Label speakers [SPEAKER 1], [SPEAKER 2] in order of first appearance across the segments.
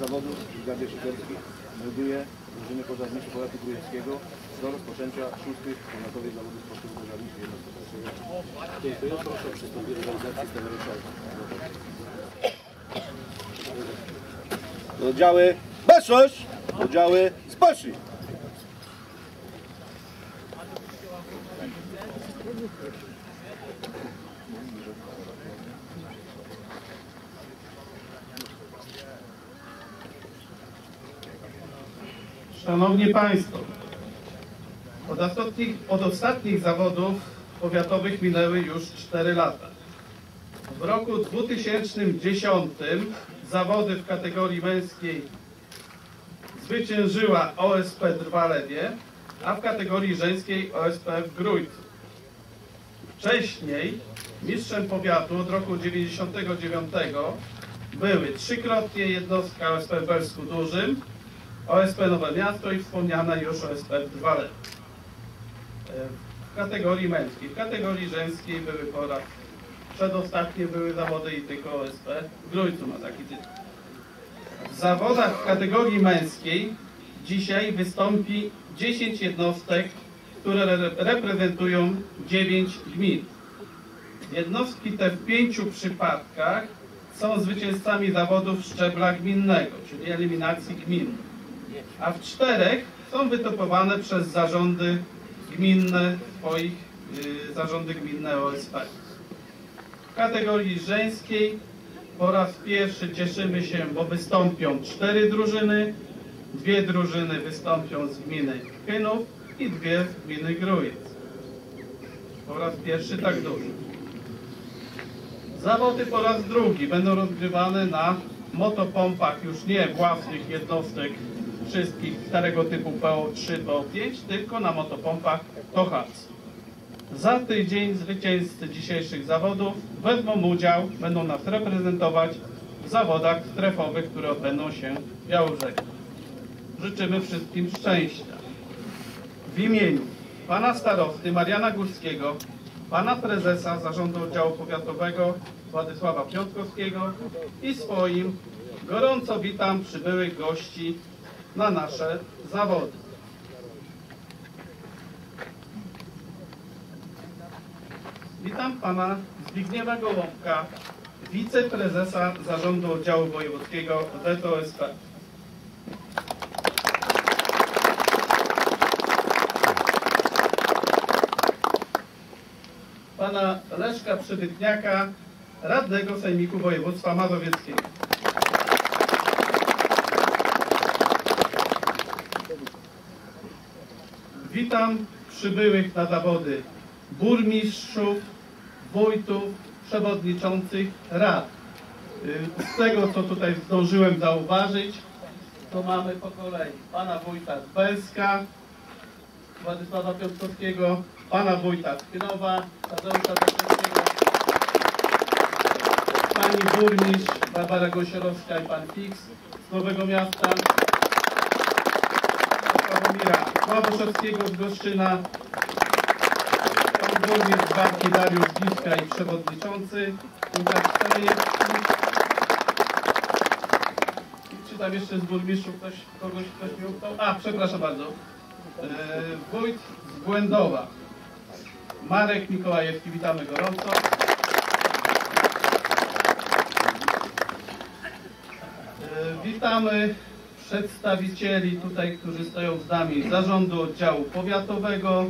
[SPEAKER 1] zawodów Brygady Szyderskich melduje drużyny pożarnicze powiatu trójeckiego do rozpoczęcia szóstych powiatowych zawodów sportowych pożarniczych jednostkowych. Dziękuję. Proszę o przystąpienie do realizacji scenariusza. Oddziały Baczność! Oddziały Spocznij!
[SPEAKER 2] Szanowni Państwo, od ostatnich, od ostatnich zawodów powiatowych minęły już 4 lata. W roku 2010 zawody w kategorii męskiej zwyciężyła OSP Drwalewie, a w kategorii żeńskiej OSP w Grójcu. Wcześniej mistrzem powiatu od roku 99 były trzykrotnie jednostka OSP w Dużym, OSP Nowe Miasto i wspomniana już OSP w Dwale. W kategorii męskiej. W kategorii żeńskiej były po raz przedostatnie były zawody i tylko OSP w Grójcu ma taki tytuł. W zawodach w kategorii męskiej dzisiaj wystąpi 10 jednostek, które re- reprezentują 9 gmin. Jednostki te w pięciu przypadkach są zwycięzcami zawodów szczebla gminnego, czyli eliminacji gmin, a w czterech są wytopowane przez zarządy gminne swoich, y, zarządy gminne OSP. W kategorii żeńskiej po raz pierwszy cieszymy się, bo wystąpią cztery drużyny, dwie drużyny wystąpią z gminy Chynów i dwie z gminy Grójec. Po raz pierwszy tak dużo. Zawody po raz drugi będą rozgrywane na motopompach już nie własnych jednostek wszystkich starego typu PO3, PO5, tylko na motopompach Tochac. Za tydzień zwycięzcy dzisiejszych zawodów wezmą udział, będą nas reprezentować w zawodach strefowych, które odbędą się w Białorzeku. Życzymy wszystkim szczęścia. W imieniu pana starosty Mariana Górskiego, pana prezesa Zarządu Oddziału Powiatowego Władysława Piątkowskiego i swoim gorąco witam przybyłych gości na nasze zawody. Witam pana Zbigniewa Gołąbka, wiceprezesa Zarządu Oddziału Wojewódzkiego ZOSP. Pana Leszka Przybytniaka, radnego Sejmiku Województwa Mazowieckiego. Witam przybyłych na zawody burmistrzów, wójtów, przewodniczących rad. Y, Z tego, co tutaj zdążyłem zauważyć, to mamy po kolei pana wójta z Belska, Władysława Piotrkowskiego, pana wójta z Kynowa, Tadeusza Zakrzyskiego, pani burmistrz Barbara Gosiorowska i pan Fix z Nowego Miasta, Sławomira Łabuszewskiego z Goszczyna, pan burmistrz Barki Dariusz Giska i przewodniczący Łukasz Stajewski. Czy tam jeszcze z burmistrzów ktoś, kogoś ktoś mi uchwał? A, przepraszam bardzo. E, wójt z Błędowa. Marek Mikołajewski, witamy gorąco. E, Witamy przedstawicieli tutaj, którzy stoją z nami zarządu oddziału powiatowego,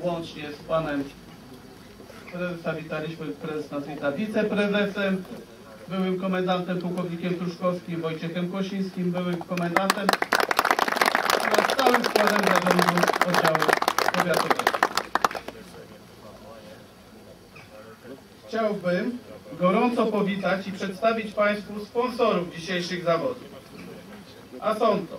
[SPEAKER 2] łącznie z panem prezesa witaliśmy, prezes nas wita wiceprezesem, byłym komendantem pułkownikiem Truszkowskim, Wojciechem Kosińskim, byłym komendantem oraz całym składem zarządu oddziału powiatowego. Chciałbym gorąco powitać i przedstawić Państwu sponsorów dzisiejszych zawodów. A są to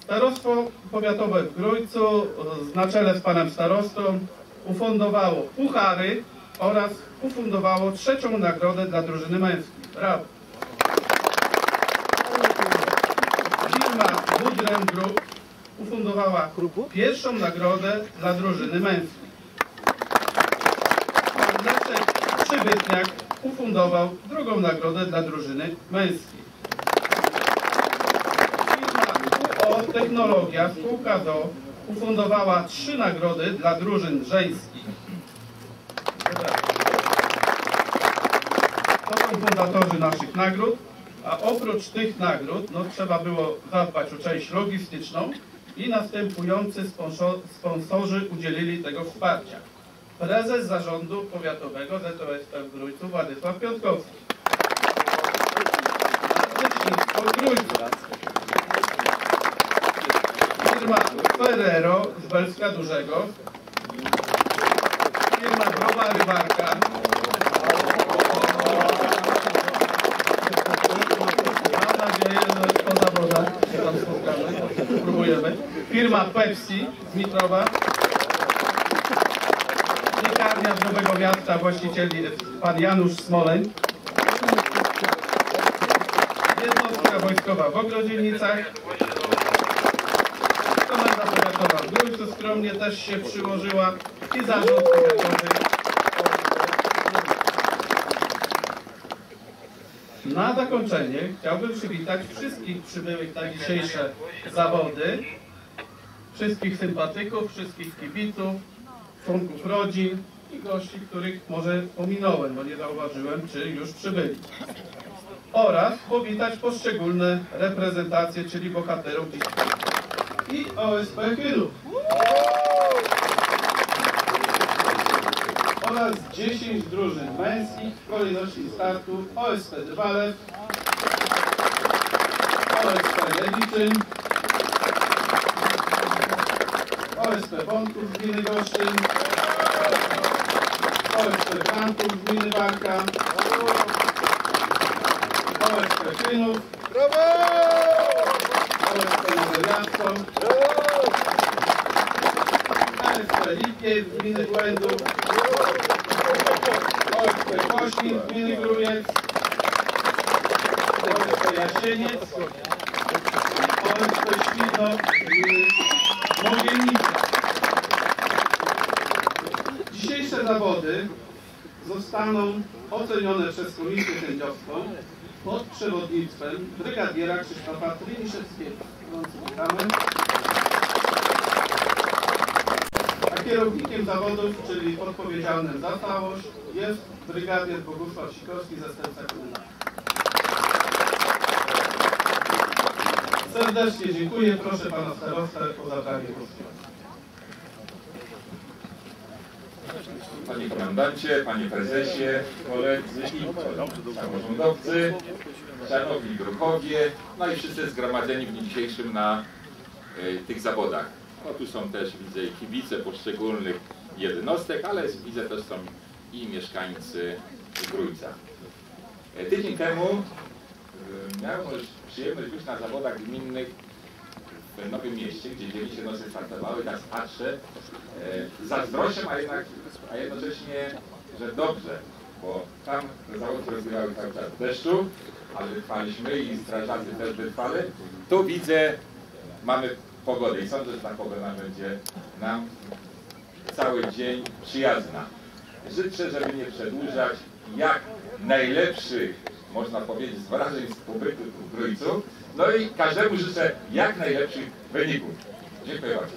[SPEAKER 2] Starostwo Powiatowe w Grójcu na czele z Panem Starostą ufundowało puchary oraz ufundowało trzecią nagrodę dla drużyny męskiej. Brawo! Firma Budrem Group ufundowała pierwszą nagrodę dla drużyny męskiej. Pan Leszek Przybytniak ufundował drugą nagrodę dla drużyny męskiej. Firma UO Technologia spółka ZO ufundowała trzy nagrody dla drużyn żeńskich. To są fundatorzy naszych nagród, a oprócz tych nagród no, trzeba było zadbać o część logistyczną i następujący sponsor, sponsorzy udzielili tego wsparcia. Prezes Zarządu Powiatowego ZOSP w Grójcu Władysław Piątkowski. Lecznictwo Grójcu. Firma Ferrero z Belska Dużego. Firma Groba Rybarka. Mam nadzieję, że po zawodach się tam spotkamy. Spróbujemy. Firma Pepsi z Mitrowa. Piekarnia z Nowego Miasta, właścicieli pan Janusz Smoleń. Jednostka wojskowa w Ogrodzienicach. Grójcu skromnie też się przyłożyła i zarząd powiatowy. Na zakończenie chciałbym przywitać wszystkich przybyłych na dzisiejsze zawody, wszystkich sympatyków, wszystkich kibiców, członków rodzin i gości, których może pominąłem, bo nie zauważyłem, czy już przybyli. Oraz powitać poszczególne reprezentacje, czyli bohaterów dzisiaj. I OSP Chylów. Oraz 10 drużyn męskich w kolejności startu OSP Dwalew, OSP Lewiczyn, OSP Wątków z gminy Goszczyn, OSP Kantów z gminy Barka, OSP Krynów, OSP Nowe Miasto, OSP Lipiec z gminy Błędów, OSP Koślin z gminy Grujec, OSP Jasieniec, OSP Świdno z gminy Mogilnica. Dzisiejsze zawody zostaną ocenione przez komisję sędziowską pod przewodnictwem brygadiera Krzysztofa Tryniszewskiego. Witamy. A kierownikiem zawodów, czyli odpowiedzialnym za całość, jest brygadier Bogusław Sikorski, zastępca komendanta. Serdecznie dziękuję. Proszę pana starostę o zabranie głosu.
[SPEAKER 3] Panie Komendancie, Panie Prezesie, koledzy i samorządowcy, szanowni druhowie, no i wszyscy zgromadzeni w dniu dzisiejszym na e, tych zawodach. No tu są też, widzę, kibice poszczególnych jednostek, ale widzę też są i mieszkańcy Grójca. E, tydzień temu e, miałem przyjemność być na zawodach gminnych w Nowym Mieście, gdzie dzieli się nosy startowały, tak patrzę e, zazdrością, a, jednak, a jednocześnie, że dobrze, bo tam te zawody rozgrywały cały czas w deszczu, ale wytrwaliśmy i strażacy też wytrwali. Tu widzę, mamy pogodę i sądzę, że ta pogoda będzie nam cały dzień przyjazna. Życzę, żeby nie przedłużać, jak najlepszych, można powiedzieć, z wrażeń z pobytu w Grójcu. No i każdemu życzę jak najlepszych wyników. Dziękuję bardzo.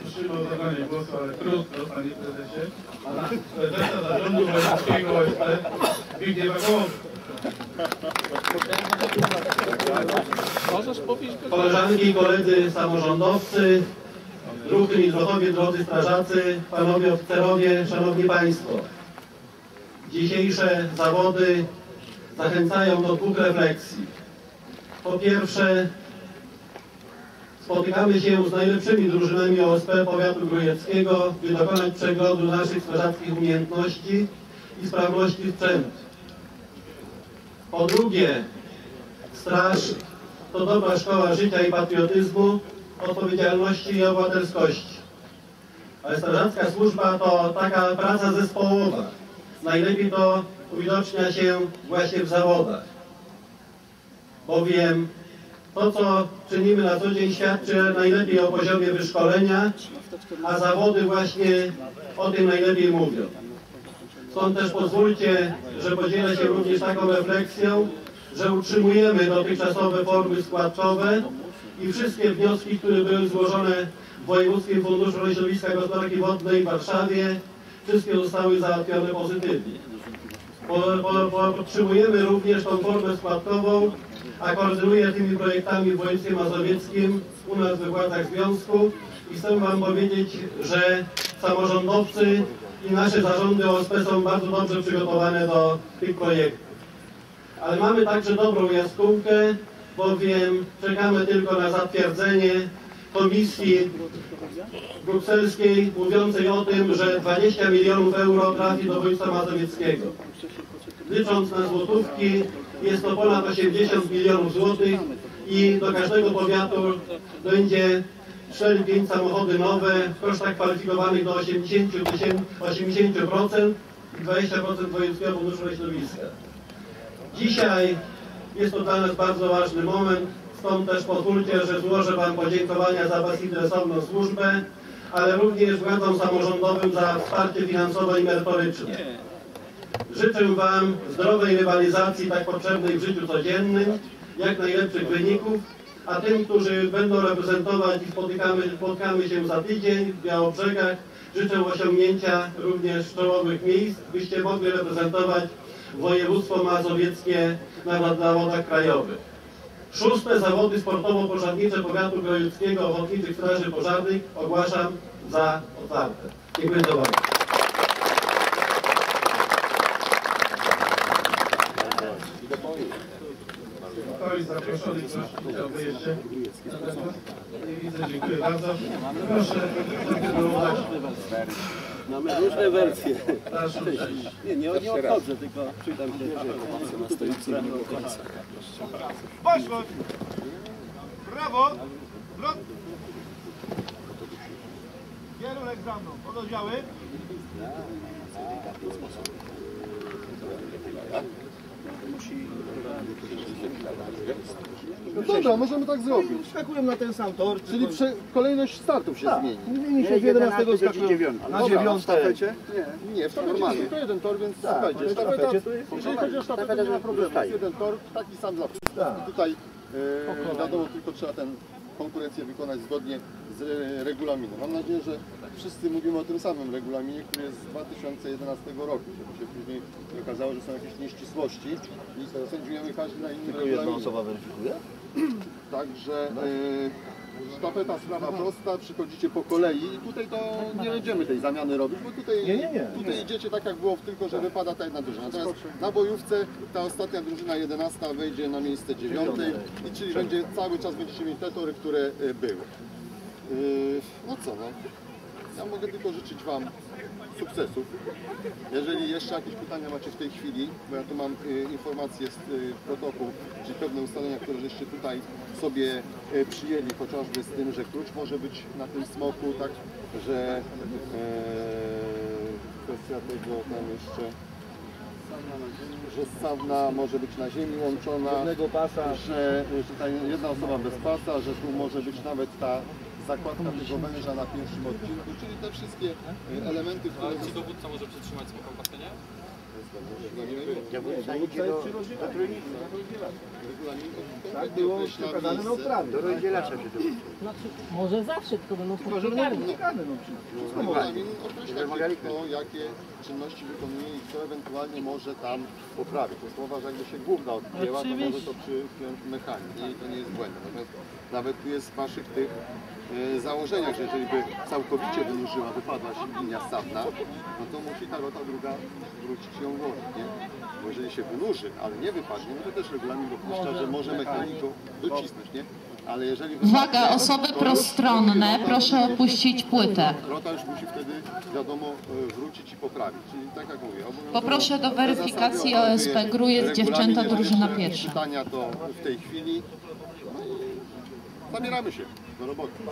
[SPEAKER 2] Prosimy o zabranie głosu, ale krótko, panie prezesie. Pana prezesa zarządu wojewódzkiego OSP Zbigniewa Gołąbka.
[SPEAKER 4] Koleżanki i koledzy samorządowcy, ruchy Milgotowie, drodzy strażacy, panowie oficerowie, szanowni państwo. Dzisiejsze zawody zachęcają do dwóch refleksji. Po pierwsze, spotykamy się z najlepszymi drużynami OSP Powiatu Grujeckiego, by dokonać przeglądu naszych strażackich umiejętności i sprawności sprzętu. Po drugie, straż to dobra szkoła życia i patriotyzmu, odpowiedzialności i obywatelskości. Ale strażacka służba to taka praca zespołowa. Najlepiej to uwidocznia się właśnie w zawodach. Bowiem To, co czynimy na co dzień, świadczy najlepiej o poziomie wyszkolenia, a zawody właśnie o tym najlepiej mówią. Stąd też pozwólcie, że podzielę się również taką refleksją, że utrzymujemy dotychczasowe formy składkowe i wszystkie wnioski, które były złożone w Wojewódzkim Funduszu Ochrony i Gospodarki Wodnej w Warszawie, wszystkie zostały załatwione pozytywnie. Po, po, po, podtrzymujemy również tą formę składkową, a koordynuję tymi projektami w województwie mazowieckim u nas we władzach związku i chcę Wam powiedzieć, że samorządowcy i nasze zarządy OSP są bardzo dobrze przygotowane do tych projektów. Ale mamy także dobrą jaskółkę, bowiem czekamy tylko na zatwierdzenie komisji brukselskiej mówiącej o tym, że 20 milionów euro trafi do województwa mazowieckiego. Licząc na złotówki jest to ponad 80 milionów złotych i do każdego powiatu będzie 4-5 samochody nowe w kosztach kwalifikowanych do 80%, tysięcy- 80% i 20% Wojewódzkiego Funduszu Środowiska. Dzisiaj jest to dla nas bardzo ważny moment, stąd też pozwólcie, że złożę Wam podziękowania za bezinteresowną służbę, ale również władzom samorządowym za wsparcie finansowe i merytoryczne. Życzę Wam zdrowej rywalizacji, tak potrzebnej w życiu codziennym, jak najlepszych wyników, a tym, którzy będą reprezentować i spotykamy, spotkamy się za tydzień w Białobrzegach, życzę osiągnięcia również czołowych miejsc, byście mogli reprezentować województwo mazowieckie na zawodach krajowych. Szóste zawody sportowo-pożarnicze powiatu grojeckiego Ochotniczych Straży Pożarnych ogłaszam za otwarte. Dziękuję za uwagę.
[SPEAKER 2] Ktoś zaproszony, ktoś chciałby jeszcze? Dziękuję bardzo. Proszę kontynuować
[SPEAKER 5] Mamy różne wersje. Nie, nie, nie odchodzę, tylko przytam się, że na stoicy do końca.
[SPEAKER 6] Poszło! Brawo! Wrot! Kierunek za mną. Pododdziały.
[SPEAKER 7] No dobra, możemy tak zrobić.
[SPEAKER 6] Skakują na ten sam tor.
[SPEAKER 7] Czyli prze, kolejność startów się zmieni.
[SPEAKER 6] Zmieni się z 11 skakują na
[SPEAKER 7] Dobra,
[SPEAKER 6] 9.
[SPEAKER 7] Nie, w sztafecie jest tylko jeden tor, więc słuchajcie, sztafeta, jeżeli chodzi o sztafetę, nie ma problemu. Jest jeden tor, taki sam dla wszystkich. I tutaj e, wiadomo, tylko trzeba tę konkurencję wykonać zgodnie z e, regulaminem. Mam nadzieję, że wszyscy mówimy o tym samym regulaminie, który jest z 2011 roku, żeby się później nie okazało, że są jakieś nieścisłości i sędziujemy każdy na innym regulaminie.
[SPEAKER 6] weryfikuje?
[SPEAKER 7] Także y, sztafeta sprawa prosta, przychodzicie po kolei i tutaj to nie będziemy tej zamiany robić, bo tutaj,
[SPEAKER 6] Nie, nie, nie.
[SPEAKER 7] tutaj idziecie tak jak było, tylko że wypada ta jedna drużyna. Natomiast na bojówce ta ostatnia drużyna 11 wejdzie na miejsce 9 i czyli będzie cały czas będziecie mieć te tory, które y, były. Y, no co no, ja mogę tylko życzyć Wam sukcesów. Jeżeli jeszcze jakieś pytania macie w tej chwili, bo ja tu mam y, informację z y, protokół, czyli pewne ustalenia, które żeście tutaj sobie y, przyjęli, chociażby z tym, że klucz może być na tym smoku, tak, że e, kwestia tego tam jeszcze że sauna może być na ziemi łączona, że, że ta jedna osoba bez pasa, że tu może być nawet ta zakładka tego węża na pierwszym odcinku, czyli te wszystkie elementy, które... Czy dowódca może przytrzymać smoka w basenie? Tak było przekazane na odprawie. Do rozdzielacza się
[SPEAKER 8] Może zawsze, tylko będą
[SPEAKER 7] publikane, no Regulamin określa kto jakie czynności wykonuje i kto ewentualnie może tam poprawić. To słowa, że jakby się główna odjęła, to może to przypiąć mechanik nie? i to nie jest błędem. Natomiast nawet tu jest w Waszych tych założeniach, że jeżeli by całkowicie wynurzyła, wypadła się linia statna, no to musi ta rota druga wrócić ją włożyć, nie? Bo jeżeli się wynurzy, ale nie wypadnie, no to też regulamin dopuszcza, że może mechanik go docisnąć, nie? Ale jeżeli
[SPEAKER 9] Uwaga, osoby prostronne, proszę opuścić płytę.
[SPEAKER 7] Rota już musi wtedy, wiadomo, e, wrócić i poprawić. Czyli tak jak mówię,
[SPEAKER 9] Poproszę do weryfikacji OSP.
[SPEAKER 7] regulamin,
[SPEAKER 9] dziewczęta, drużyna pierwsza.
[SPEAKER 7] Pytania to w tej chwili. No i zabieramy się do roboty.